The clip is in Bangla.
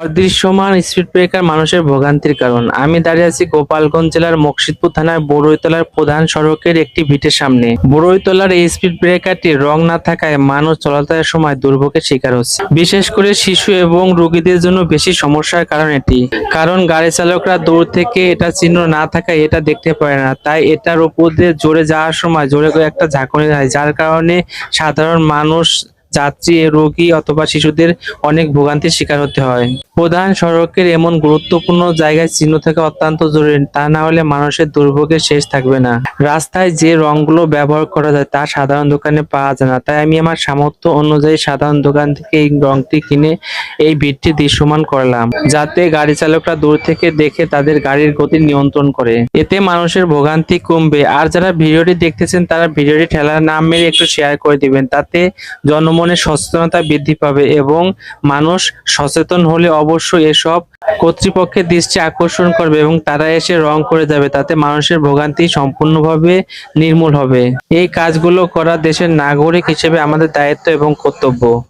অদৃশ্যমান স্পিড ব্রেকার মানুষের ভোগান্তির কারণ। আমি দাঁড়িয়ে আছি গোপালগঞ্জ জেলার মকসিদপুর থানার বড়ইতলার প্রধান সড়কের একটি ভিটের সামনে। বড়ইতলার এই স্পিড ব্রেকারটি রং না থাকায় মানুষ চলাচলের সময় দুর্ভোগের শিকার হচ্ছে। বিশেষ করে শিশু এবং রোগীদের জন্য বেশি সমস্যার কারণ এটি। কারণ গাড়ি চালকরা দূর থেকে এটা চিহ্ন না থাকায় এটা দেখতে পারে না। তাই এটার উপর দিয়ে জোরে যাওয়ার সময় জোরে করে একটা ঝাঁকুনি হয় যার কারণে সাধারণ মানুষ যাত্রী রোগী অথবা শিশুদের অনেক ভোগান্তির শিকার হতে হয়। প্রধান সড়কের এমন গুরুত্বপূর্ণ জায়গায় চিহ্ন থাকা অত্যন্ত জরুরি, তা না হলে মানুষের দুর্ভোগের শেষ থাকবে না। রাস্তায় যে রংগুলো ব্যবহার করা যায় তা সাধারণ দোকানে পাওয়া যায় না, তাই আমি আমার সামর্থ্য অনুযায়ী সাধারণ দোকান থেকে এই রংটি কিনে এই ভিড়টি দৃশ্যমান করলাম, যাতে গাড়ি চালকরা দূর থেকে দেখে তাদের গাড়ির গতি নিয়ন্ত্রণ করে। এতে মানুষের ভোগান্তি কমবে, আর যারা ভিডিওটি দেখতেছেন তারা ভিডিওটি ঠেলা না মেরে একটু শেয়ার করে দিবেন, তাতে জনমনে সচেতনতা বৃদ্ধি পাবে এবং মানুষ সচেতন হলে অবশ্যই এসব কর্তৃপক্ষের দৃষ্টি আকর্ষণ করবে এবং তারা এসে রং করে যাবে। তাতে মানুষের ভোগান্তি সম্পূর্ণভাবে নির্মূল হবে। এই কাজগুলো করা দেশের নাগরিক হিসেবে আমাদের দায়িত্ব এবং কর্তব্য।